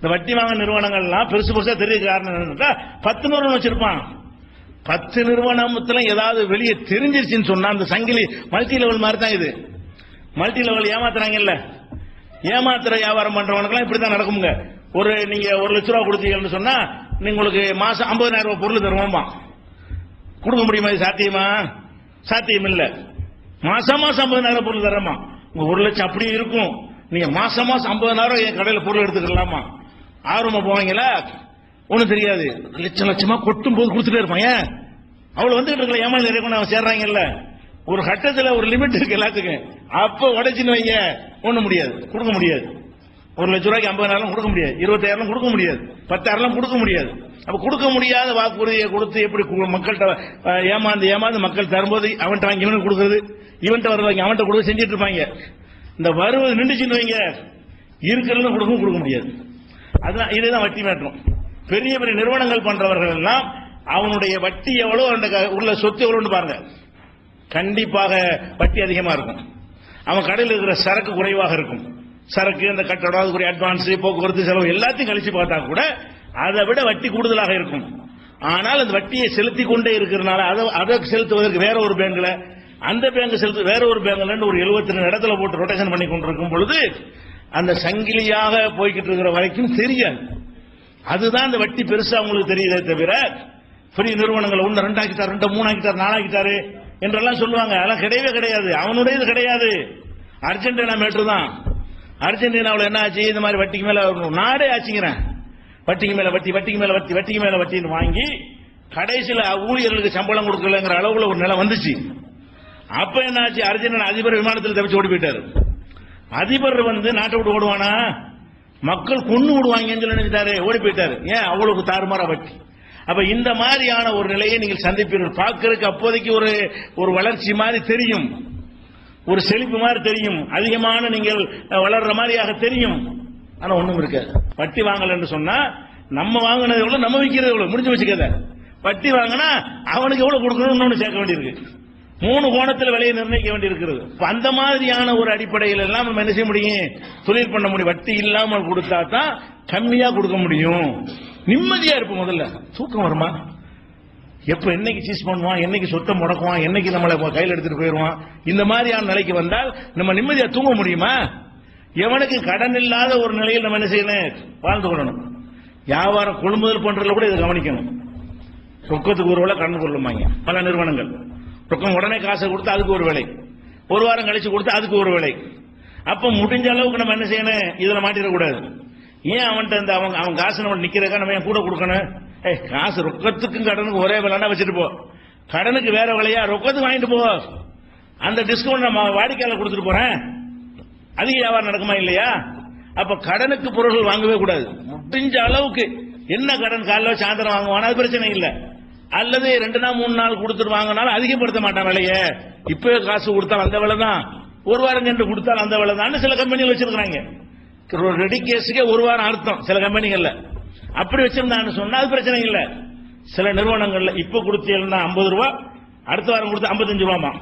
இந்த வட்டி வாங்க நிறுவனங்கள்லாம் பெருசு பெருசா தெரிய காரணம் பத்து நிறுவனம் வச்சிருப்பான். பத்து நிறுவனத்துல ஏதாவது வெளியே தெரிஞ்சிருச்சுன்னு சொன்னா அந்த சங்கிலி மல்டி லெவல் மாதிரி தான் இது. மல்டி லெவல் ஏமாத்துறாங்கல்ல. ஏமாத்துற வியாபாரம் பண்றவனுக்குலாம் இப்படிதான் நடக்குங்க ஒரு நீங்க ஒரு லட்ச ரூபா கொடுத்தீங்கன்னு சொன்னா நீங்க உங்களுக்கு மாசம் ஐம்பதாயிரம் ரூபாய் பொருள் தருவோமா கொடுக்க முடியுமா இது சாத்தியமா? சாத்தியம் இல்ல மாசம் மாசம் ஐம்பதாயிரம் பொருள் தரமா உங்க ஒரு லட்சம் அப்படியே இருக்கும். நீங்க மாசம் மாசம் ஐம்பதாயிரம் என் கடையில் பொருள் எடுத்துக்கலாமா? ஆர்வமா போவாங்களா? ஒன்றும் தெரியாது. லட்சம் லட்சமா கொட்டும் போது கொடுத்துட்டே இருப்பான். ஏன்? அவ்வளவு வந்துட்டு இருக்கல. ஏமாந்து நிறைய கொண்டு அவன் சேர்றாங்கல்ல. ஒரு கட்டத்துல ஒரு லிமிட் இருக்கு எல்லாத்துக்கும். அப்ப உடைச்சின்னு வைங்க. ஒன்றும் முடியாது. கொடுக்க முடியாது. ஒரு லட்ச ரூபாய்க்கு ஐம்பதாயிரம் கொடுக்க முடியாது. இருபத்தாயிரம் கொடுக்க முடியாது. பத்தாயிரம் கொடுக்க முடியாது. அப்ப கொடுக்க முடியாத வாக்குறுதியை கொடுத்து எப்படி மக்கள்கிட்ட ஏமாந்து ஏமாந்து மக்கள் தரும்போது அவன்கிட்ட வாங்கி இவனுக்கு கொடுக்குறது? இவன்கிட்ட வருவாங்க அவன்கிட்ட கொடுக்க செஞ்சுட்டு இருப்பாங்க. இந்த வருவது நின்றுச்சுன்னு வைங்க. இருக்கிறதுன்னு கொடுக்கவும் கொடுக்க முடியாது. அதுதான் இதுதான் வட்டி மாற்றம். பெரிய பெரிய நிறுவனங்கள் பண்றவர்கள் எல்லாம் அவனுடைய வட்டி எவ்வளோ அந்த உள்ள சொத்து எவ்வளவுன்னு பாருங்க. கண்டிப்பாக வட்டி அதிகமா இருக்கும். அவன் கடையில் இருக்கிற சரக்கு குறைவாக இருக்கும். சரக்கு அந்த கட்டடம் அதுக்குரிய அட்வான்ஸ் போக்குவரத்து செலவு எல்லாத்தையும் கழிச்சு பார்த்தா கூட அதை விட வட்டி கூடுதலாக இருக்கும். ஆனால் அந்த வட்டியை செலுத்தி கொண்டே இருக்கிறனால அதை அதை செலுத்துவதற்கு வேற ஒரு பேங்க்ல அந்த பேங்க் செலுத்து வேற ஒரு பேங்க்ல ஒரு 72 இடத்துல போட்டு ரொட்டேஷன் பண்ணி கொண்டிருக்கும் பொழுது அந்த சங்கிலியாக போய்கிட்டு இருக்கிற வரைக்கும் தெரியாது அதுதான் அந்த வட்டி பெருசா உங்களுக்கு தெரியுதே தவிர பெரிய நிறுவனங்கள் ஒன்று ரெண்டாக்கிட்டார் ரெண்டு மூணாக்கிட்டார் நாலாக்கிட்டாரு என்றெல்லாம் சொல்லுவாங்க. அதெல்லாம் கிடையவே கிடையாது. அவனுடையது கிடையாது. அர்ஜென்டினா மேட்ரு தான். அர்ஜென்டினாவில் என்ன ஆச்சு? இந்த மாதிரி வட்டிக்கு மேல நாடே ஆச்சுங்கிறேன். வட்டிக்கு மேல வட்டி வட்டிக்கு மேல வட்டி வட்டிக்கு மேல வட்டின்னு வாங்கி கடைசியில் ஊழியர்களுக்கு சம்பளம் கொடுக்கலங்கிற அளவுல ஒரு நிலை வந்துச்சு. அப்ப என்ன ஆச்சு? அர்ஜென்டினா அதிபர் விமானத்தில் தப்பிச்சு ஓடி போயிட்டாரு. அதிபர் வந்து நாட்டை விட்டு ஓடுவானா? மக்கள் கொண்டு விடுவாங்கன்னு சொல்லி நினைச்சிட்டாரு ஓடி போயிட்டாரு. ஏன்? அவ்வளவு தாறுமாற வட்டி அப்ப இந்த மாதிரியான ஒரு நிலையை நீங்கள் சந்திப்பீர்கள். பார்க்கறதுக்கு அப்போதைக்கு ஒரு ஒரு வளர்ச்சி மாதிரி தெரியும். ஒரு செழிப்பு மாதிரி தெரியும். அதிகமான நீங்கள் வளர்ற மாதிரியாக தெரியும். ஆனா ஒண்ணும் இருக்காது. வட்டி வாங்கலன்னு சொன்னா நம்ம வாங்கினது எவ்வளவு நம்ம விற்கிறது எவ்வளவு முடிஞ்சு வச்சுக்கத வட்டி வாங்கினா அவனுக்கு எவ்வளவு கொடுக்கணும்னு ஒண்ணு சேர்க்க வேண்டியிருக்கு. மூணு கோணத்தில் விலையை நிர்ணயிக்க வேண்டியிருக்கிறது. அந்த மாதிரியான ஒரு அடிப்படையில் எல்லாம் நம்ம என்ன செய்ய முடியும்? தொழில் பண்ண முடியும். வட்டி இல்லாமல் கொடுத்தா தான் கம்மியா கொடுக்க முடியும். நிம்மதியா இருப்போம் முதல்ல. தூக்கம் வருமா? எப்ப என்னைக்கு சீஸ் பண்ணுவான்? என்னைக்கு சொத்தை முடக்குவான்? என்னைக்கு நம்மளை கையில் எடுத்துட்டு போயிடுவான்? இந்த மாதிரியான நிலைக்கு வந்தால் நம்ம நிம்மதியா தூங்க முடியுமா? எவனுக்கு கடன் இல்லாத ஒரு நிலையில் நம்ம என்ன செய்யணும்? வாழ்ந்து கொள்ளணும். வியாபாரம் கொள்முதல் பண்றதுல கூட இதை கவனிக்கணும். ரொக்கத்துக்கு ஒருவேளை கடன் கொள்ளுமாங்க பல நிறுவனங்கள். ரொக்கம் உடனே காசை கொடுத்து அதுக்கு ஒரு விலை. ஒரு வாரம் கழிச்சு கொடுத்து அதுக்கு ஒரு விலை. அப்ப முடிஞ்ச அளவுக்கு நம்ம என்ன செய்யணும்? இதுல மாட்டிடக்கூடாது. ஏன் அவன்கிட்ட இந்த அவன் அவன் காசு நம்ம நிக்கிறக்கா நம்ம ஏன் கூட கொடுக்கணும்? ஏ காசு ரொக்கத்துக்கும் கடனுக்கு ஒரே விலைன்னா வச்சுட்டு போ. கடனுக்கு வேற விலையா? ரொக்கத்துக்கு வாங்கிட்டு போ. அந்த டிஸ்கவுண்ட் நம்ம வாடிக்கையாளர் கொடுத்துட்டு போறேன். அதிக வியாபாரம் நடக்குமா இல்லையா? அப்ப கடனுக்கு பொருட்கள் வாங்கவே கூடாது. முடிஞ்ச அளவுக்கு என்ன கடன்? காலைல சாயந்தரம் வாங்குவானா? அது பிரச்சனை இல்லை. அல்லது ரெண்டு நாள் மூணு நாள் கொடுத்துருவாங்கனாலும் அதிகப்படுத்த மாட்டான் விலையை. இப்பவே காசு கொடுத்தாலும் அந்த விலை தான். ஒரு வாரம் கண்டு கொடுத்தாலும் அந்த விலை தான். சில கம்பெனிகள் வச்சிருக்கிறாங்க. ரெடி கேஸுக்கே ஒரு வாரம் அர்த்தம் சில கம்பெனிகள்ல. அப்படி வச்சிருந்தான்னு சொன்னா அது பிரச்சனை இல்லை. சில நிறுவனங்கள்ல இப்ப கொடுத்தீங்கன்னா ஐம்பது ரூபா அடுத்த வாரம் கொடுத்தா ஐம்பத்தஞ்சு ரூபாமா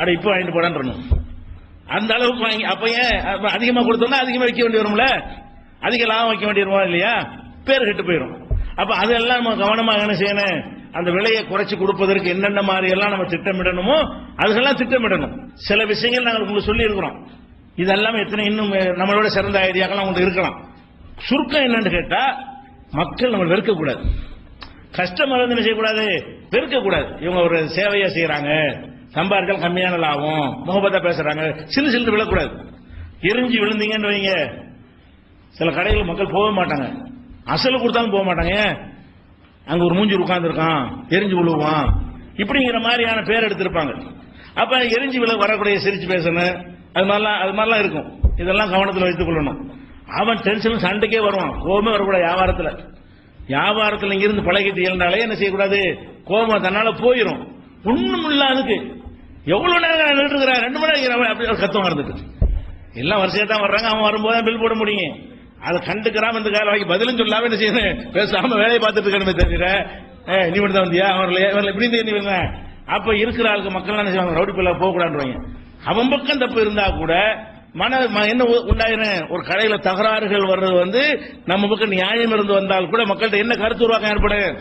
அட இப்ப வாங்கிட்டு போடான்றணும் அந்த அளவுக்கு வாங்கி அப்ப ஏன் அதிகமா கொடுத்தோம்னா அதிகமா வைக்க வேண்டி வரும்ல? அதிக லாபம் வைக்க வேண்டி வருமா இல்லையா? பேர் கெட்டு போயிடும் அப்ப அதெல்லாம் நம்ம கவனமாக என்ன செய்யணும்? அந்த விலையை குறைச்சு கொடுப்பதற்கு என்னென்ன மாதிரி எல்லாம் நம்ம திட்டமிடணுமோ அதுக்கெல்லாம் திட்டமிடணும். சில விஷயங்கள் நாங்கள் உங்களுக்கு சொல்லி இருக்கிறோம் இதெல்லாம் எத்தனை இன்னும் நம்மளோட சிறந்த ஐடியாக்கெல்லாம் உங்களுக்கு இருக்கலாம். சுருக்கம் என்னன்னு கேட்டா மக்கள் நம்ம வெறுக்கக்கூடாது. கஸ்டமர் வந்து என்ன செய்யக்கூடாது வெறுக்கக்கூடாது. இவங்க ஒரு சேவையை செய்யறாங்க சம்பாதிச்சால் கம்மியான லாபம் முகபத்தா பேசுறாங்க சிறு சில்லு விழக்கூடாது. எரிஞ்சு விழுந்தீங்கன்னு வைங்க. சில கடைகள் மக்கள் போக மாட்டாங்க. அசல் கொடுத்தாலும் போக மாட்டாங்க. அங்க ஒரு மூஞ்சி உட்கார்ந்துருக்கான் எரிஞ்சு விழுவான். இப்படிங்கிற மாதிரியான பேர் எடுத்திருப்பாங்க. அப்ப எரிஞ்சு விழ வரக்கூடிய சிரிச்சு பேசணும் அது மாதிரிலாம் அது மாதிரிலாம் இருக்கும். இதெல்லாம் கவனத்தில் வைத்துக் கொள்ளணும். அவன் டென்ஷன் சண்டைக்கே வருவான். கோபமே வரக்கூடாது வியாபாரத்தில். வியாபாரத்தில் இங்கிருந்து பழகிட்டு இருந்தாலே என்ன செய்யக்கூடாது? கோபம் தன்னால போயிடும் ஒன்றுமும் இல்லை அதுக்கு எவ்வளவு நேரம் நின்றுட்டு ரெண்டு மணி நேரம் அப்படி கத்தம் வந்துட்டு எல்லாம் வரிசையா தான் வர்றாங்க. அவன் வரும்போது தான் பில் போட முடியும். அதை கண்டுக்கிறாம இந்த கால வாங்கி பதிலும் சொல்லாம என்ன செய்யணும்? பேசாம வேலையை பார்த்துட்டு இருக்கணுமே தவிர. ஏ, நீ மட்டும் தான் வந்தியா? அவன் இல்லையா இவன் இப்படி இருந்து இவங்க அப்ப இருக்கிற ஆளுக்கு மக்கள் என்ன செய்வாங்க? ரவுடி பிள்ளை போக கூடாதுவாங்க அவன் பக்கம் தப்பு இருந்தா கூட மன என்ன உ- உண்டாயிரும் ஒரு கடையில தகராறுகள் வர்றது வந்து நம்ம பக்கம் நியாயம் இருந்து வந்தால் கூட மக்கள்கிட்ட என்ன கருத்து உருவாக்கம் ஏற்படும்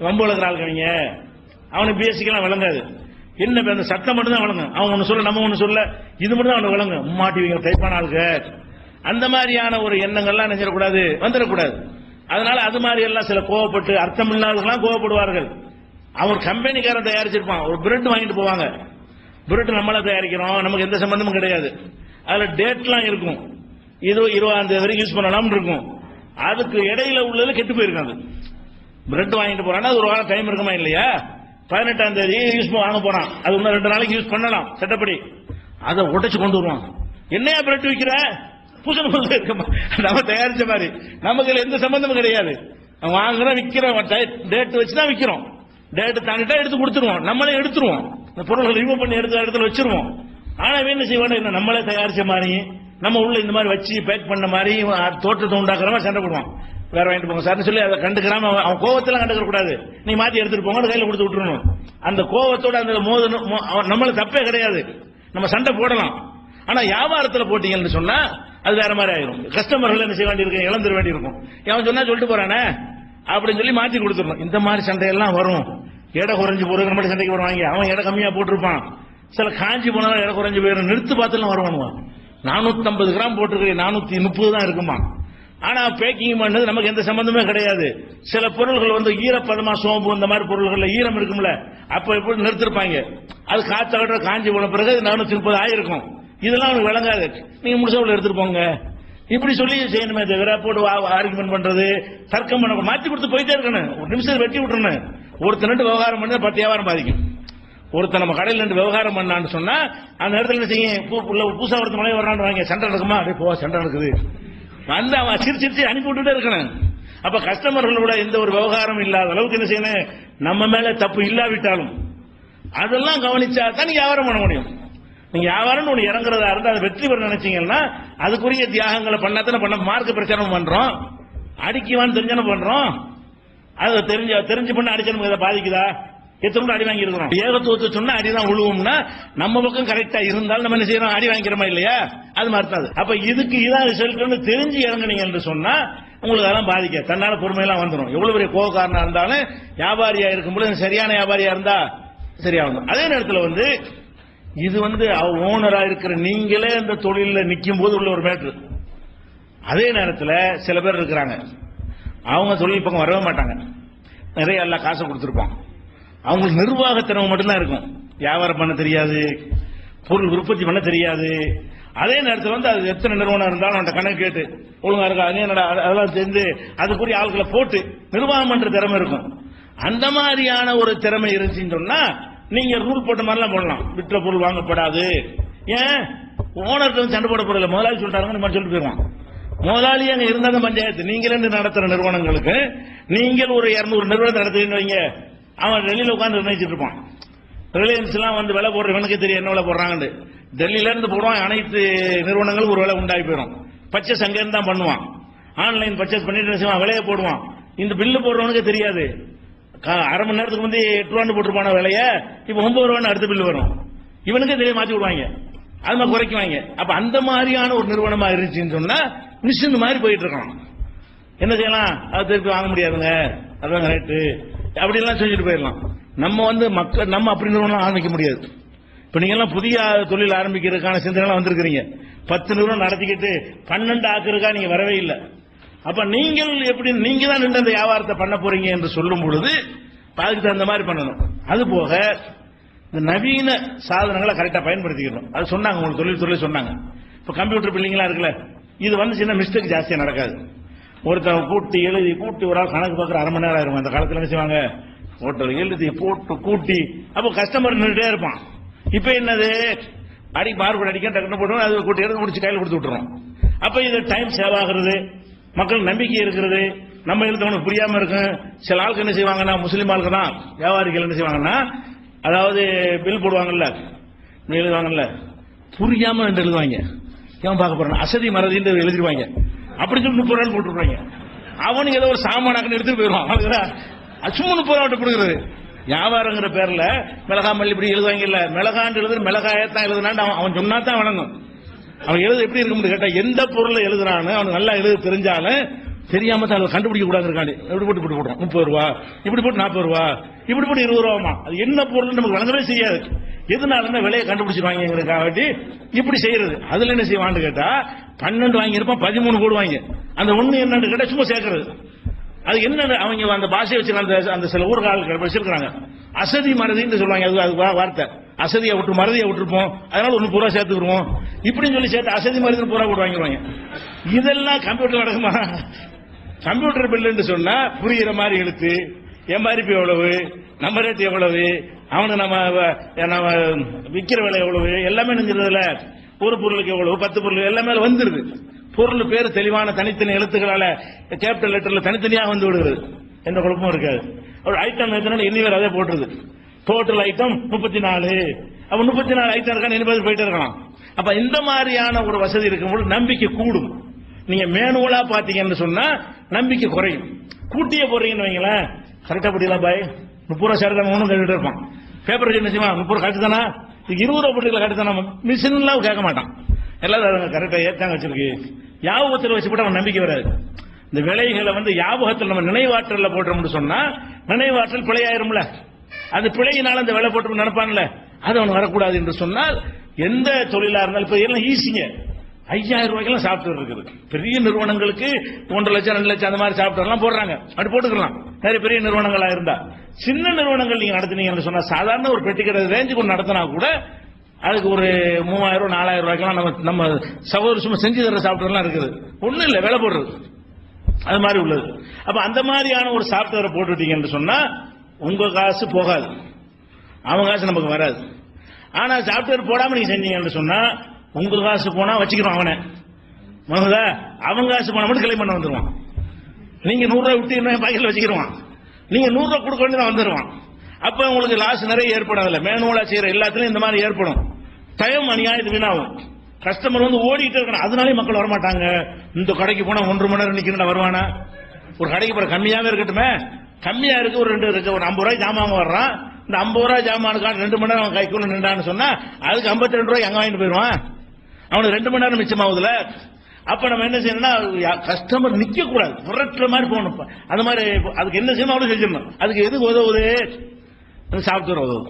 வம்பு வளர்க்குற ஆளுங்க அவனுக்கு பேசிக்கலாம் விளங்காது. என்ன அந்த சட்டம் மட்டும் தான் வழங்கும் அவன் ஒன்று சொல்ல நம்ம ஒன்று சொல்ல இது மட்டும் தான் அவனுக்கு விளங்கும் மாட்டிவிங்க டைப்பான ஆளுக்கு அந்த மாதிரியான ஒரு எண்ணங்கள்லாம் நினைச்சிடக்கூடாது வந்துடக்கூடாது. அதனால அது மாதிரி எல்லாம் சில கோவப்பட்டு அர்த்தம் இல்லாதவங்களாம் கோவப்படுவார்கள். அவங்க கம்பெனிக்காரன் தயாரிச்சிருப்பான். ஒரு பிரெட் வாங்கிட்டு போவாங்க. பிரெட் நம்மளா தயாரிக்கிறோம். நமக்கு எந்த சம்பந்தமும் கிடையாது. அதுல டேட்லாம் இருக்கும். இது இருபதாம் தேதி வரைக்கும் யூஸ் பண்ணலாம்னு இருக்கும். அதுக்கு இடையில உள்ளது கெட்டு போயிருக்கும் அது. பிரெட் வாங்கிட்டு போறான்னா அது ஒரு வாரம் டைம் இருக்குமா இல்லையா? பதினெட்டாம் தேதி யூஸ் வாங்க போறான். அது இன்னும் ரெண்டு நாளைக்கு யூஸ் பண்ணலாம். சட்டப்படி அதை உடைச்சு கொண்டு வருவான். என்னையா பிரெட் விற்கிற பூசண புதுசா இருக்குமா? நம்ம தயாரிச்ச மாதிரி. நமக்கு இதுல எந்த சம்பந்தமும் கிடையாது. அவன் வாங்குறோம் விற்கிறோம் டேட் வச்சு தான் விற்கிறோம் டேட் தாண்டிட்டா எடுத்து கொடுத்துருவோம். நம்மளே எடுத்துருவோம். இந்த பொருள்கள் ரிமூவ் பண்ணி எடுத்து இடத்துல வச்சிருவோம். ஆனா இவன் என்ன செய்வானே என்ன நம்மளே தயாரிச்ச மாதிரி நம்ம உள்ள இந்த மாதிரி வச்சு பேக் பண்ண மாதிரி இவன் அ- தோற்றத்தை உண்டாக்குற மாதிரி சண்டை போடுவான். வேற வாங்கிட்டு போங்க. சார்னு சொல்லி அதை கண்டுக்கிறாம அவன் கோவத்தெல்லாம் கண்டுக்க கூடாது. நீ மாத்தி எடுத்துட்டு போங்க கையில கொடுத்து விட்டுறணும். அந்த கோவத்தோட அந்த மோதணும் மோ- அவன் நம்மள தப்பே கிடையாது. நம்ம சண்டை போடலாம். ஆனா வியாபாரத்தில் போட்டீங்கன்னு சொன்னா அது வேற மாதிரி ஆயிரும். கஸ்டமர்கள் என்ன செய்ய வேண்டியிருக்கும் இழந்துட வேண்டியிருக்கும். அவன் சொன்னா சொல்லிட்டு போறானே? அப்படின்னு சொல்லி மாத்தி கொடுத்துடணும். இந்த மாதிரி சண்டையெல்லாம் வரும். எடை குறைஞ்சு போறது நம்ம சண்டைக்கு வருவாங்க. அவன் எடை கம்மியா போட்டிருப்பான். சில காஞ்சி போனாலும் எடை குறைஞ்சு போயிடும் நிறுத்து பார்த்துலாம் வருவானுவா நானூத்தி ஐம்பது கிராம் போட்டிருக்கேன் நானூத்தி முப்பது தான் இருக்குமா? ஆனா பேக்கிங் பண்ணது நமக்கு எந்த சம்பந்தமே கிடையாது. சில பொருள்கள் வந்து ஈரப்பதமா சோம்பு இந்த மாதிரி பொருள்கள்ல ஈரம் இருக்கும்ல அப்ப எப்படி நிறுத்திருப்பாங்க? அது காத்தாட காஞ்சி போன பிறகு நானூத்தி முப்பது ஆயிருக்கும். இதெல்லாம் அவனுக்கு விளங்காது. நீங்க முடிச்ச எடுத்துட்டு போங்க. இப்படி சொல்லி செய்யணுமே தவிர போட்டு ஆர்குமெண்ட் பண்றது தர்க்கம் பண்ண மாத்தி கொடுத்து போயிட்டே இருக்கணும். ஒரு நிமிஷம் வெட்டி விட்டுறணும். ஒருத்தர் ரெண்டு விவகாரம் பண்ணா பத்து வியாபாரம் பாதிக்கும். ஒருத்தர் நம்ம கடையில் ரெண்டு விவகாரம் பண்ணான்னு சொன்னா அந்த இடத்துல என்ன செய்யும்? பூ- உள்ள பூசா ஒருத்த மழை வரான்னு வாங்க. சண்டை நடக்குமா? அப்படியே போவா சண்டை நடக்குது. வந்து அவன் சிரிச்சு சிரிச்சு அனுப்பி விட்டுட்டே இருக்கணும். அப்ப கஸ்டமர்களோட எந்த ஒரு விவகாரம் இல்லாத அளவுக்கு என்ன செய்யணும்? நம்ம மேல தப்பு இல்லாவிட்டாலும் அதெல்லாம் கவனிச்சா தான் வியாபாரம் பண்ண முடியும். நீங்க வியாபாரம் ஒன்று இறங்குறதா இருந்தா அதை வெற்றி பெற நினைச்சீங்கன்னா அதுக்குரிய தியாகங்களை பண்ணாதானே பண்ண மார்க்க பிரச்சாரம் பண்றோம். அடிக்குவான்னு தெரிஞ்சானே பண்றோம்? அது தெரிஞ்ச தெரிஞ்சு பண்ண அடிச்சு நமக்கு இதை பாதிக்குதா? எத்தனை அடி வாங்கி இருக்கிறோம் ஏகத்துவத்தை சொன்னா அடிதான் விழுவோம்னா நம்ம பக்கம் கரெக்டா இருந்தாலும் நம்ம என்ன செய்யறோம்? அடி வாங்கிக்கிறோமா இல்லையா? அது மாதிரி அப்ப இதுக்கு இதான் ரிசல்ட்னு தெரிஞ்சு இறங்குனீங்க என்று சொன்னா உங்களுக்கு அதெல்லாம் பாதிக்க தன்னால பொறுமையெல்லாம் வந்துடும் எவ்வளவு பெரிய கோபக்காரனா இருந்தாலும் வியாபாரியா இருக்கும்போது சரியான வியாபாரியா இருந்தா சரியாகும். அதே நேரத்தில் வந்து இது வந்து ஓனரா இருக்கிற நீங்களே இந்த தொழில நிக்கும் போது உள்ள ஒரு மேட்ரு. அதே நேரத்தில் சில பேர் இருக்கிறாங்க. அவங்க தொழில் பக்கம் வரவே மாட்டாங்க. நிறைய எல்லாம் காசை கொடுத்துருப்பான் அவங்களுக்கு நிர்வாகத்திறமை மட்டும்தான் இருக்கும். வியாபாரம் பண்ண தெரியாது. பொருள் உற்பத்தி பண்ண தெரியாது. அதே நேரத்தில் வந்து அது எத்தனை நிறுவனம் இருந்தாலும் அந்த கணக்கு கேட்டு ஒழுங்கா இருக்கா? என்னடா? அதெல்லாம் சேர்ந்து அதுக்குரிய ஆட்களை போட்டு நிர்வாகம் பண்ற திறமை இருக்கும். அந்த மாதிரியான ஒரு திறமை இருந்துச்சுன்னு சொன்னா நீங்க ரூல் போட்ட மாதிரிலாம் போடலாம். விற்ற பொருள் வாங்கப்படாது. ஏன்? ஓனர்கிட்ட வந்து சண்டை போட முதலாளி சொல்லிட்டாங்க நம்ம மாதிரி சொல்லிட்டு போயிருவான் முதலாளி அங்க இருந்தாங்க பஞ்சாயத்து. நீங்களே இருந்து நடத்துற நிறுவனங்களுக்கு நீங்கள் ஒரு இருநூறு நிறுவனத்தை நடத்துறீங்கன்னு வைங்க. அவன் டெல்லியில உட்காந்து நிர்ணயிச்சிட்டு இருப்பான். ரிலையன்ஸ் எல்லாம் வந்து விலை போடுற இவனுக்கு தெரியும் என்ன விலை போடுறாங்கன்னு. டெல்லியில இருந்து போடுவான் அனைத்து நிறுவனங்களும் ஒரு விலை உண்டாகி போயிடும். பர்ச்சேஸ் அங்கேருந்து தான் பண்ணுவான். ஆன்லைன் பர்ச்சேஸ் பண்ணிட்டு விலையை போடுவான். இந்த பில்லு போடுறவனுக்கு தெரியாது. அரை மணி நேரத்துக்கு வந்து எட்டு ரூபான்னு போட்டுருப்பான விலைய? இப்ப ஒன்பது ரூபான்னு அடுத்த பில் வரும். இவனுக்கு தெரிய மாத்தி விடுவாங்க. அது மாதிரி குறைக்குவாங்க. அப்ப அந்த மாதிரியான ஒரு நிறுவனமா இருந்துச்சுன்னு சொன்னா மிஷின் மாதிரி போயிட்டு இருக்கான். என்ன செய்யலாம்? அது திருப்பி வாங்க முடியாதுங்க. அதான் ரேட்டு அப்படிலாம் செஞ்சுட்டு போயிடலாம். நம்ம வந்து மக்கள் நம்ம அப்படி நிறுவனம் ஆரம்பிக்க முடியாது. இப்ப நீங்க எல்லாம் புதிய தொழில் ஆரம்பிக்கிறதுக்கான சிந்தனை வந்திருக்கிறீங்க. பத்து நிறுவனம் நடத்திக்கிட்டு பன்னெண்டு ஆக்குறதுக்கா நீங்க வரவே இல்லை. அப்ப நீங்கள் எப்படி நீங்க தான் நின்று அந்த வியாபாரத்தை பண்ண போறீங்க என்று சொல்லும் பொழுது அதுக்கு தகுந்த மாதிரி பண்ணணும். அது போக இந்த நவீன சாதனங்களை கரெக்டா பயன்படுத்திக்கணும். அது சொன்னாங்க உங்களுக்கு தொழில் தொழில் சொன்னாங்க. இப்ப கம்ப்யூட்டர் பில்லிங்லாம் இருக்குல்ல இது வந்து சின்ன மிஸ்டேக் ஜாஸ்தியா நடக்காது. ஒருத்தன் கூட்டி எழுதி கூட்டி ஒரு ஆள் கணக்கு பார்க்குற அரை மணி நேரம் ஆயிருக்கும் அந்த காலத்துல என்ன செய்வாங்க? ஒருத்தர் எழுதி போட்டு கூட்டி அப்போ கஸ்டமர் நின்றுட்டே இருப்பான். இப்போ என்னது? அடி பார்போர்டு அடிக்க டக்குனு போட்டு அது கூட்டி எழுதி முடிச்சு கையில் கொடுத்து விட்டுறோம் அப்ப இது டைம் சேவ் ஆகுறது. மக்கள் நம்பிக்கை இருக்கிறது. நம்ம எழுத்தவனுக்கு புரியாம இருக்கும் சில ஆளுக்கு என்ன செய்வாங்கன்னா முஸ்லீம் ஆளுக்கு தான் வியாபாரிகள் என்ன செய்வாங்கன்னா அதாவது பில் போடுவாங்கல்ல எழுதுவாங்கல்ல புரியாம என்று எழுதுவாங்க. ஏன் பார்க்க போறேன் அசதி மறதின்னு எழுதிருவாங்க. அப்படி சொல்லி முப்பது நாள் போட்டுருவாங்க. அவனுக்கு ஏதோ ஒரு சாமானாக்குன்னு எடுத்துட்டு போயிடுவான். அதுக்குதா சும்மா முப்பது ரூபா கொடுக்குறது. வியாபாரங்கிற பேர்ல மிளகா மல்லி இப்படி எழுதுவாங்க இல்ல மிளகான்னு எழுதுற மிளகாயத்தான் எழுதுனான்னு அவன் அவன் சொன்னா தான் வணங்கும். அவன் எழுத எப்படி இருக்கும்னு கேட்டா எந்த பொருளை எழுதுறான்னு அவனுக்கு நல்லா எழுத தெரிஞ்சாலும் தெரியாம தான் அதை கண்டுபிடிக்க கூடாது இருக்காண்டி இப்படி போட்டு இப்படி முப்பது ரூபா. இப்படி போட்டு நாற்பது ரூபா. இப்படி போட்டு இருபது ரூபாமா அது என்ன பொருள் நமக்கு வழங்கவே செய்யாது எதனால விலையை கண்டுபிடிச்சிருவாங்கிறதுக்காகட்டி இப்படி செய்யறது. அதுல என்ன செய்வான்னு கேட்டா பன்னெண்டு வாங்கியிருப்பான் பதிமூணு போடுவாங்க அந்த ஒண்ணு என்னன்னு கேட்டா சும்மா சேர்க்கறது. அது என்ன அவங்க அந்த பாஷை வச்சு அந்த அந்த சில ஊர்கள் வச்சிருக்காங்க அசதி மனதின்னு சொல்லுவாங்க. அது அது வார்த்தை. அசதியை விட்டு மறதியை விட்டுருப்போம். அதனால ஒன்று பூரா சேர்த்துக்கிடுவோம் இப்படின்னு சொல்லி சேர்த்து அசதி மருந்து பூரா கூட வாங்கிடுவாங்க. இதெல்லாம் கம்ப்யூட்டர் நடக்குமா? கம்ப்யூட்டர் பில்லுன்னு சொன்னா புரியுற மாதிரி எழுத்து எம்ஆர்பி எவ்வளவு நம்ம ரேட் எவ்வளவு அவனு நம்ம வ- நம்ம விற்கிற விலை எவ்வளவு எல்லாமே நினைஞ்சதுல ஒரு பொருளுக்கு எவ்வளவு பத்து பொருள் எல்லாமே வந்துருது. பொருள் பேர் தெளிவான தனித்தனி எழுத்துக்களால கேபிட்டல் லெட்டர்ல தனித்தனியாக வந்து விடுகிறது. எந்த குழப்பமும் இருக்காது. ஒரு ஐட்டம் எத்தனை எண்ணி வேற அதே போட்டுருது. டோட்டல் ஐட்டம் முப்பத்தி நாலு அப்ப முப்பத்தி நாலு ஐட்டம் இருக்கா எண்பது போயிட்டே இருக்கலாம். அப்ப இந்த மாதிரியான ஒரு வசதி இருக்கும்போது நம்பிக்கை கூடும். நீங்க மேனுவலா பாத்தீங்கன்னு சொன்னா நம்பிக்கை குறையும். கூட்டியே போறீங்கன்னு வைங்களேன். கரெக்டா படிக்கலாம் பாய்? முப்பது ரூபா சேர்க்க ஒன்றும் கேட்டுட்டு இருப்பான். பேப்பர் என்ன செய்வான் முப்பது ரூபா கட்டு தானா? இதுக்கு இருபது ரூபா போட்டுக்கல கட்டு தானா? மிஷின்லாம் கேட்க மாட்டான். எல்லாரும் கரெக்டா ஏத்தாங்க வச்சிருக்கு. யாபகத்தில் வச்சு போட்டு அவன் நம்பிக்கை வராது. இந்த விலைகளை வந்து யாபகத்தில் நம்ம நினைவாற்றல போட்டோம்னு சொன்னா நினைவாற்றல் பிழையாயிரும்ல. அது பிழையினால் அந்த வேலை போட்டு நினைப்பான்ல அது அவன் வரக்கூடாது என்று சொன்னால் எந்த தொழிலா இருந்தாலும் இப்போ எல்லாம் ஈஸிங்க ஐயாயிரம் ரூபாய்க்கெல்லாம் சாப்பிட்டு இருக்குது. பெரிய நிறுவனங்களுக்கு ஒன்றரை லட்சம் ரெண்டு லட்சம் அந்த மாதிரி சாப்பிட்டுலாம் போடுறாங்க. அப்படி போட்டுக்கலாம். நிறைய பெரிய நிறுவனங்களா இருந்தா. சின்ன நிறுவனங்கள் நீங்க நடத்துனீங்கன்னு சொன்னா சாதாரண ஒரு பெட்டிக்கடை ரேஞ்சுக்கு கொண்டு நடத்தினா கூட அதுக்கு ஒரு மூவாயிரம் நாலாயிரம் ரூபாய்க்கெல்லாம் நம்ம நம்ம சகோதர சும்மா செஞ்சு தர சாஃப்ட்வேர்லாம் இருக்குது. ஒன்றும் இல்லை விலை போடுறது. அது மாதிரி உள்ளது. அப்ப அந்த மாதிரியான ஒரு சாஃப்ட்வேரை போட்டுட்டீங்கன்னு சொன்னா உங்க காசு போகாது. அவன் காசு நமக்கு வராது. ஆனா சாஃப்ட்வேர் போடாம நீங்க செஞ்சீங்கன்னு சொன்னா உங்க காசு போனா வச்சுக்கிறோம் அவனை. மனதா அவன் காசு போனா மட்டும் கிளைம் பண்ண வந்துருவான். நீங்க நூறு ரூபாய் விட்டு என்ன பாக்கெட்ல வச்சுக்கிருவான். நீங்க நூறு ரூபாய் கொடுக்க வேண்டியதான் வந்துருவான். அப்ப உங்களுக்கு லாஸ் நிறைய ஏற்படாதுல்ல. மேனுவலா செய்யற எல்லாத்துலயும் இந்த மாதிரி ஏற்படும். டைம் அநியாயம் வீணாகும். கஸ்டமர் வந்து ஓடிட்டு இருக்கணும் அதனாலே மக்கள் வரமாட்டாங்க. இந்த கடைக்கு போனா ஒன்றரை மணி நேரம் நிக்கிறா வருவானா? ஒரு கடைக்கு போற கம்மியாவே இருக்கட்டுமே. கம்மியா இருக்கு ஒரு ரெண்டு இருக்கு. ஒரு ஐம்பது ரூபாய் ஜாமான் வர்றான். இந்த ஐம்பது ரூபாய் ஜாமானுக்கான ரெண்டு மணி நேரம் அவன் கைக்குள்ள நின்றான்னு சொன்னா அதுக்கு ஐம்பத்தி ரெண்டு ரூபாய் அங்க வாங்கிட்டு போயிடுவான்? அவனுக்கு ரெண்டு மணி நேரம் மிச்சமாகுதுல. அப்ப நம்ம என்ன செய்யணும்னா கஸ்டமர் நிக்க கூடாது புரட்டுற மாதிரி போகணும் அந்த மாதிரி அதுக்கு என்ன செய்யணும் அவ்வளவு செஞ்சிடணும். அதுக்கு எது உதவுது? சாப்ட்வேர் உதவும்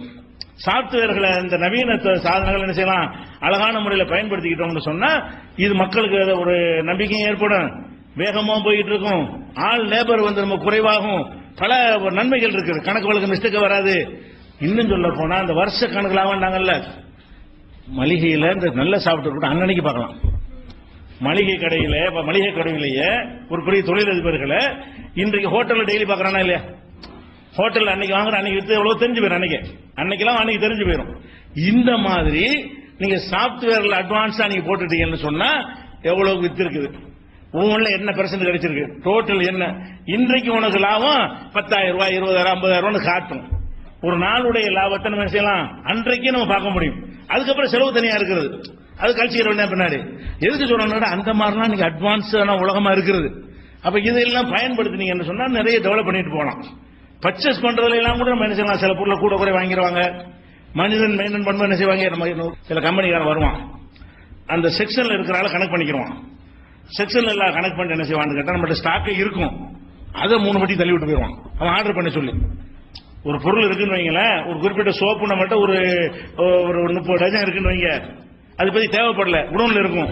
சாப்ட்வேர்களை இந்த நவீன சாதனங்கள் என்ன செய்யலாம்? அழகான முறையில் பயன்படுத்திக்கிட்டோம்னு சொன்னா இது மக்களுக்கு ஒரு நம்பிக்கையும் ஏற்படும். வேகமா போயிட்டு இருக்கும். ஆள் லேபர் வந்து நம்ம குறைவாகும். பல ஒரு நன்மைகள் இருக்குது. கணக்கு வழக்கு மிஸ்டேக் வராது. இன்னும் சொல்ல போனா அந்த வருஷ கணக்கில் ஆவாண்டாங்கல்ல மளிகையில இந்த நல்ல சாப்பிட்டு கூட அன்னன்னைக்கு பார்க்கலாம். மளிகை கடையில மளிகை கடையிலேயே ஒரு பெரிய தொழிலதிபர்களை இன்றைக்கு ஹோட்டல்ல டெய்லி பார்க்கறானா இல்லையா? ஹோட்டலில் அன்னைக்கு வாங்குற அன்னைக்கு வித்து எவ்வளவு தெரிஞ்சு போயிடும் அன்னைக்கு. அன்னைக்கெல்லாம் அன்னைக்கு தெரிஞ்சு போயிடும் இந்த மாதிரி நீங்க சாப்ட்வேர்ல அட்வான்ஸா நீங்க போட்டுட்டீங்கன்னு சொன்னா எவ்வளவு வித்து இருக்குது ஒவ்வொன்றுல என்ன பெர்சன்ட் கிடைச்சிருக்கு டோட்டல் என்ன? இன்றைக்கு உனக்கு லாபம் பத்தாயிரம் ரூபாய் இருபதாயிரம் ஐம்பதாயிரம் ரூபான்னு காட்டும். ஒரு நாளுடைய லாபத்தை நம்ம செய்யலாம்? அன்றைக்கே நம்ம பார்க்க முடியும். அதுக்கப்புறம் செலவு தனியா இருக்கிறது. அது கழிச்சுக்கிற வேண்டிய பின்னாடி? எதுக்கு சொல்லணும்னா அந்த மாதிரிலாம் நீங்க அட்வான்ஸான உலகமா இருக்கிறது அப்ப இதெல்லாம் பயன்படுத்தினீங்கன்னு சொன்னா நிறைய டெவலப் பண்ணிட்டு போகலாம். பர்ச்சேஸ் பண்றதுல எல்லாம் கூட நம்ம என்ன செய்யலாம்? சில பொருளை கூட குறை வாங்கிடுவாங்க. மனிதன் மெயின்டைன் பண்ணும்போது என்ன செய்வாங்க? நம்ம சில கம்பெனிக்காரன் வருவான். அந்த செக்ஷன்ல இருக்கிறால கனெக்ட் பண்ணிக்கிறோம் செக்ஷன் எல்லாம் கனெக்ட் பண்ணிட்டு என்ன செய்வான்னு கேட்டா நம்மகிட்ட ஸ்டாக்கு இருக்கும். அதை மூணு மட்டும் தள்ளி விட்டு போயிடுவான். அவன் ஆர்டர் பண்ண சொல்லி. ஒரு பொருள் இருக்குன்னு வைங்களேன் ஒரு குறிப்பிட்ட சோப்பு நம்மகிட்ட ஒரு ஒரு முப்பது டஜன் இருக்குன்னு வைங்க. அது பத்தி தேவைப்படல உணவுல இருக்கும்.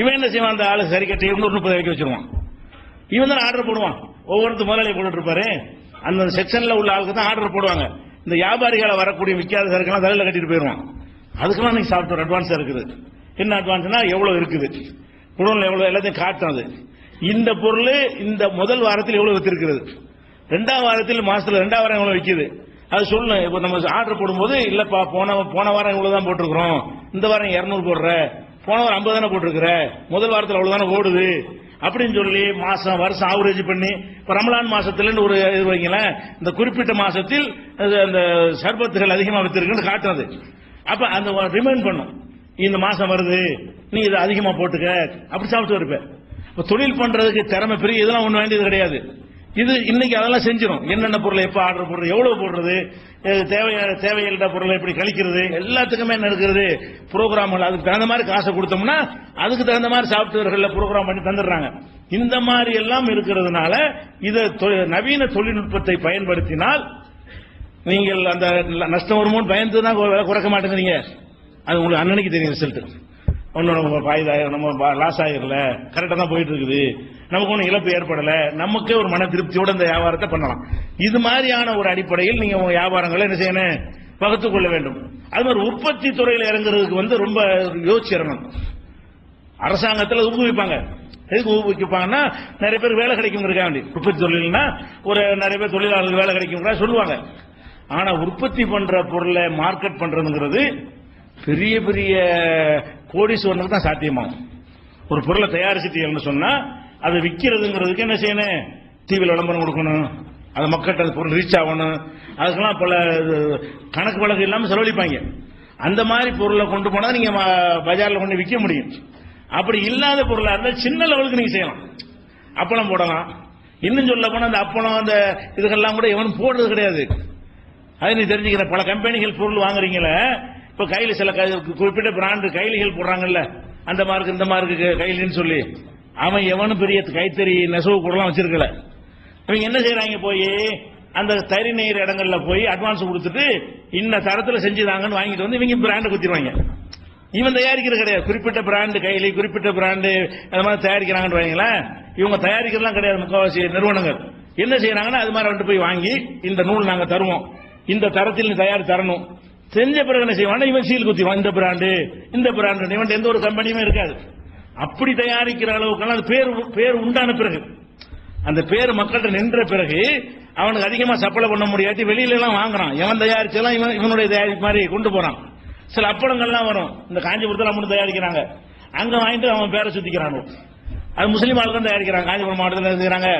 இவன் என்ன செய்வான்? அந்த ஆளு சரி கட்டி இன்னொரு முப்பது வரைக்கும் வச்சிருவான். இவன் தான் ஆர்டர் போடுவான். ஒவ்வொருத்தர் முதலாளி போட்டுட்டு இருப்பாரு. அந்த செக்ஷன்ல உள்ள ஆளுக்கு தான் ஆர்டர் போடுவாங்க. இந்த வியாபாரிகளை வரக்கூடிய விற்காத சரக்கெல்லாம் தலையில் கட்டிட்டு போயிடுவான். அதுக்கெல்லாம் நீங்க சாஃப்ட்வேர் அட்வான்ஸா இருக்குது. என்ன அட்வான்ஸ்னா எவ்வளவு இருக்குது? குடோன்ல எவ்வளவு எல்லாத்தையும் காட்டும் அது. இந்த பொருள் இந்த முதல் வாரத்தில் எவ்வளவு வித்திருக்கிறது? ரெண்டாம் வாரத்தில் மாசத்துல ரெண்டாம் வாரம் எவ்வளவு விக்குது? அது சொல்லணும். இப்போ நம்ம ஆர்டர் போடும்போது இல்லப்பா போன போன வாரம் இவ்வளவு தான் போட்டிருக்கிறோம். இந்த வாரம் இருநூறு போடுற போன வாரம் ஐம்பது தானே போட்டிருக்கிற? முதல் வாரத்தில் அவ்வளவு தானே ஓடுது? அப்படின்னு சொல்லி மாசம் வருஷம் ஆவரேஜ் பண்ணி இப்போ ரமலான் மாசத்துல ஒரு இது வைங்களேன் இந்த குறிப்பிட்ட மாசத்தில் அது அந்த சர்பத்துகள் அதிகமாக வித்திருக்குன்னு காட்டுறது அப்ப அந்த ரிமைண்ட் பண்ணும். இந்த மாசம் வருது நீ இதை அதிகமா போட்டுக்க அப்படி சாப்பிட்டு இருப்பேன் இப்ப தொழில் பண்றதுக்கு திறமை பெரிய இதெல்லாம் ஒண்ணு வேண்டியது கிடையாது. இது இன்னைக்கு அதெல்லாம் செஞ்சிடும் என்னென்ன பொருளை எப்ப ஆர்டர் போடுறது எவ்வளவு போடுறது தேவையான தேவையில்லாத பொருளை எப்படி கழிக்கிறது எல்லாத்துக்குமே என்ன இருக்கிறது ப்ரோக்ராம்கள் அதுக்கு தகுந்த மாதிரி காசை கொடுத்தோம்னா அதுக்கு தகுந்த மாதிரி சாப்ட்வேர்கள்ல ப்ரோக்ராம் பண்ணி தந்துடுறாங்க. இந்த மாதிரி எல்லாம் இருக்கிறதுனால இதை தொ- நவீன தொழில்நுட்பத்தை பயன்படுத்தினால் நீங்கள் அந்த நஷ்டம் வருமோன்னு பயந்து தான் குறைக்க மாட்டேங்கிறீங்க. அது உங்களுக்கு அண்ணனுக்கு தெரியும் ரிசல்ட் ஒன்றும் நம்ம பாயுதாயிரம் நம்ம லாஸ் ஆகிடல கரெக்டாக தான் போயிட்டு இருக்குது நமக்கு ஒன்றும் இழப்பு ஏற்படலை. நமக்கே ஒரு மன திருப்தியோட இந்த வியாபாரத்தை பண்ணலாம். இது மாதிரியான ஒரு அடிப்படையில் நீங்கள் உங்கள் வியாபாரங்களை என்ன செய்யணும்? வகுத்துக் கொள்ள வேண்டும். அது மாதிரி உற்பத்தி துறையில் இறங்குறதுக்கு வந்து ரொம்ப யோசிச்சிடணும் அரசாங்கத்தில் ஊக்குவிப்பாங்க. எதுக்கு ஊக்குவிப்பாங்கன்னா நிறைய பேர் வேலை கிடைக்குங்கிறக்காக வேண்டி உற்பத்தி தொழில்னா ஒரு நிறைய பேர் தொழிலாளர்கள் வேலை கிடைக்குங்கிறா சொல்லுவாங்க. ஆனால் உற்பத்தி பண்ணுற பொருளை மார்க்கெட் பண்ணுறதுங்கிறது பெரிய பெரிய கோடீஸ்வரனுக்கு தான் சாத்தியமாகும் ஒரு பொருளை தயாரிச்சிட்டீங்கன்னு சொன்னா அதை விற்கிறதுங்கிறதுக்கு என்ன செய்யணும்? டிவியில் விளம்பரம் கொடுக்கணும். அது மக்கள்கிட்ட அது பொருள் ரீச் ஆகணும். அதுக்கெல்லாம் பல இது, கணக்கு வழக்கு இல்லாமல் செலவழிப்பாங்க. அந்த மாதிரி பொருளை கொண்டு போனால் நீங்கள் பஜாரில் கொண்டு விற்க முடியும். அப்படி இல்லாத பொருளாக இருந்தால் சின்ன லெவலுக்கு நீங்கள் செய்யலாம். அப்பளம் போடலாம். இன்னும் சொல்ல போனால் அந்த அப்பளம் அந்த இதுக்கெல்லாம் கூட எவனும் போடுறது கிடையாது. அது நீ தெரிஞ்சுக்கிற பல கம்பெனிகள் பொருள் வாங்குறீங்களே இப்ப கையில் சில குறிப்பிட்ட பிராண்டு கைலிகள் போடுறாங்கல்ல. அந்த மார்க்கு இந்த மார்க்கு கைலின்னு சொல்லி. அவன் எவனும் பெரிய கைத்தறி நெசவு கூடலாம் வச்சிருக்கல. இவங்க என்ன செய்யறாங்க போய் அந்த தறி நெய்கிற இடங்கள்ல போய் அட்வான்ஸ் கொடுத்துட்டு இன்ன தரத்துல செஞ்சுதாங்கன்னு வாங்கிட்டு வந்து இவங்க பிராண்டு குத்திடுவாங்க. இவன் தயாரிக்கிறது கிடையாது. குறிப்பிட்ட பிராண்டு கைலி குறிப்பிட்ட பிராண்டு அந்த மாதிரி தயாரிக்கிறாங்கன்னு வைங்களேன் இவங்க தயாரிக்கிறதுலாம் கிடையாது முக்கால்வாசி நிறுவனங்கள். என்ன செய்யறாங்கன்னா அது மாதிரி வந்து போய் வாங்கி இந்த நூல் நாங்கள் தருவோம். இந்த தரத்தில் தயார் தரணும். செஞ்ச பிறகு என்ன செய்வான்? இவன் சீல் குத்திவான் இந்த பிராண்டு இந்த பிராண்டு இவன் எந்த ஒரு கம்பெனியுமே இருக்காது. அப்படி தயாரிக்கிற அளவுக்கெல்லாம் அது பேர் பேர் உண்டான பிறகு அந்த பேர் மக்கள்கிட்ட நின்ற பிறகு அவனுக்கு அதிகமா சப்ளை பண்ண முடியாட்டி வெளியில எல்லாம் வாங்குறான். எவன் தயாரிச்செல்லாம் இவன் இவனுடைய தயாரிப்பு மாதிரி கொண்டு போறான். சில அப்பளங்கள்லாம் வரும். இந்த காஞ்சிபுரத்தில் அம்மன் தயாரிக்கிறாங்க. அங்க வாங்கிட்டு அவன் பேரை சுத்திக்கிறான். அது முஸ்லீம் ஆளுக்கும் தயாரிக்கிறாங்க. காஞ்சிபுரம் மாவட்டத்தில் இருக்கிறாங்க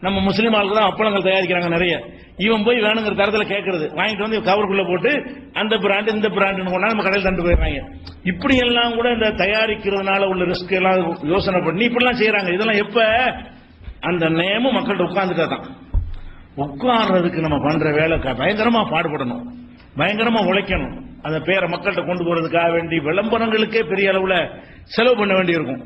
நம்ம முஸ்லீம் ஆளுக்கு தான் அப்பளங்கள் தயாரிக்கிறாங்க நிறைய. இவன் போய் வேணுங்கிற தரத்தில் கேட்கறது வாங்கிட்டு வந்து கவருக்குள்ள போட்டு அந்த பிராண்டு இந்த பிராண்டுன்னு கொண்டா நம்ம கடையில் தண்டு போயிடுறாங்க. இப்படி எல்லாம் கூட இந்த தயாரிக்கிறதுனால உள்ள ரிஸ்க் எல்லாம் யோசனை பண்ணி இப்படிலாம் செய்யறாங்க இதெல்லாம் எப்ப? அந்த நேமும் மக்கள்கிட்ட உட்கார்ந்துட்டா தான். உட்கார்றதுக்கு நம்ம பண்ற வேலை பயங்கரமா பாடுபடணும். பயங்கரமா உழைக்கணும். அந்த பேரை மக்கள்கிட்ட கொண்டு போறதுக்காக வேண்டி விளம்பரங்களுக்கே பெரிய அளவுல செலவு பண்ண வேண்டியிருக்கும்.